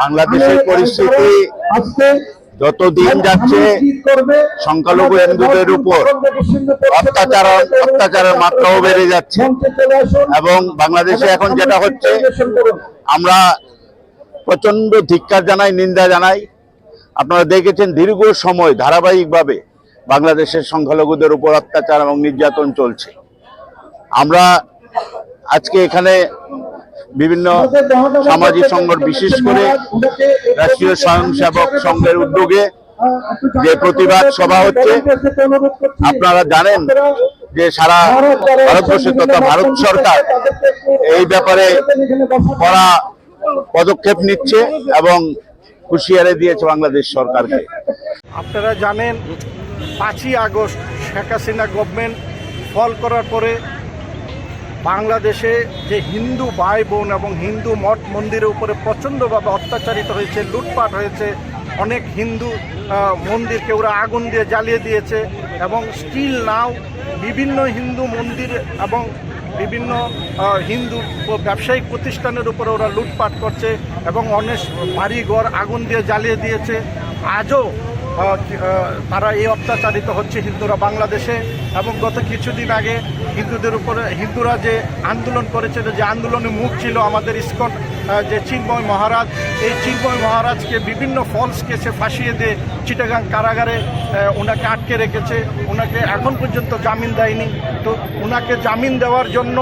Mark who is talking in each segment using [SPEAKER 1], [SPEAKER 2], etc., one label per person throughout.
[SPEAKER 1] বাংলাদেশের পরিস্থিতি যত দিন যাচ্ছে সংখ্যালঘু হিন্দুদের উপর অত্যাচার অত্যাচারের মাত্রাও বেড়ে যাচ্ছে। এবং বাংলাদেশে এখন যেটা হচ্ছে আমরা প্রচণ্ড ধিক্কার জানাই নিন্দা জানাই। আপনারা দেখেছেন দীর্ঘ সময় ধারাবাহিকভাবে বাংলাদেশের সংখ্যালঘুদের উপর অত্যাচার এবং নির্যাতন চলছে। আমরা আজকে এখানে বিভিন্ন সামাজিক সংগঠন বিশেষ করে রাষ্ট্রীয় স্বয়ংসেবক সংঘের উদ্যোগে যে প্রতিবাদ সভা হচ্ছে, আপনারা জানেন যে সারা ভারতবর্ষে তথা ভারত সরকার এই ব্যাপারে কড়া পদক্ষেপ নিচ্ছে এবং হুঁশিয়ারি দিয়েছে বাংলাদেশ সরকারকে।
[SPEAKER 2] আপনারা জানেন পাঁচই August Sheikh Hasina government fall করার পরে বাংলাদেশে যে হিন্দু ভাই বোন এবং হিন্দু মঠ মন্দিরের উপরে প্রচণ্ডভাবে অত্যাচারিত হয়েছে, লুটপাট হয়েছে, অনেক হিন্দু মন্দিরকে ওরা আগুন দিয়ে জ্বালিয়ে দিয়েছে এবং স্টিল নাও বিভিন্ন হিন্দু মন্দির এবং বিভিন্ন হিন্দু ব্যবসায়িক প্রতিষ্ঠানের উপরে ওরা লুটপাট করছে এবং অনেক বাড়িঘর আগুন দিয়ে জ্বালিয়ে দিয়েছে। আজও তারা এই অত্যাচারিত হচ্ছে হিন্দুরা বাংলাদেশে এবং গত কিছুদিন আগে হিন্দুদের উপরে, হিন্দুরা যে আন্দোলন করেছিল, যে আন্দোলনে মুখ ছিল আমাদের ইস্কন যে চিন্ময় মহারাজ, এই চিন্ময় মহারাজকে বিভিন্ন ফলস কেসে ফাঁসিয়ে দিয়ে চিটাগাং কারাগারে ওনাকে আটকে রেখেছে। ওনাকে এখন পর্যন্ত জামিন দেয়নি। তো ওনাকে জামিন দেওয়ার জন্য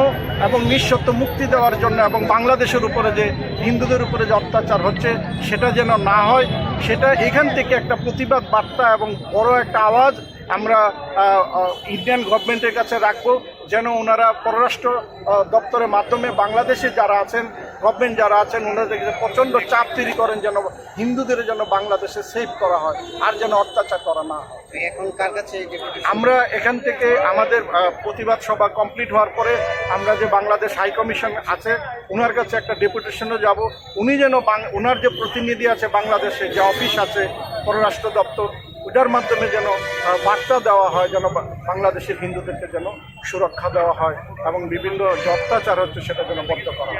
[SPEAKER 2] এবং নিঃশর্ত মুক্তি দেওয়ার জন্য এবং বাংলাদেশের উপরে যে, হিন্দুদের উপরে যে অত্যাচার হচ্ছে, সেটা যেন না হয় সেটা এখান থেকে একটা প্রতিবাদ বার্তা এবং বড় একটা আওয়াজ আমরা ইন্ডিয়ান গভর্নমেন্টের কাছে রাখব, যেন ওনারা পররাষ্ট্র দপ্তরের মাধ্যমে বাংলাদেশে যারা আছেন গভর্নমেন্ট যারা আছেন ওনাদেরকে প্রচণ্ড চাপ তৈরি করেন যেন হিন্দুদের যেন বাংলাদেশে সেভ করা হয় আর যেন অত্যাচার করা না হয়।
[SPEAKER 3] এখন কার কাছে
[SPEAKER 2] আমরা এখান থেকে আমাদের প্রতিবাদ সভা কমপ্লিট হওয়ার পরে আমরা যে বাংলাদেশ হাই কমিশন আছে ওনার কাছে একটা ডেপুটেশনে যাব। উনি যেন ওনার যে প্রতিনিধি আছে বাংলাদেশে যে অফিস আছে পররাষ্ট্র দপ্তর ওটার মাধ্যমে যেন বার্তা দেওয়া হয় যেন বাংলাদেশের হিন্দুদেরকে যেন সুরক্ষা দেওয়া হয়। এবং বিভিন্ন যে অত্যাচার হচ্ছে সেটা যেন বন্ধ করা।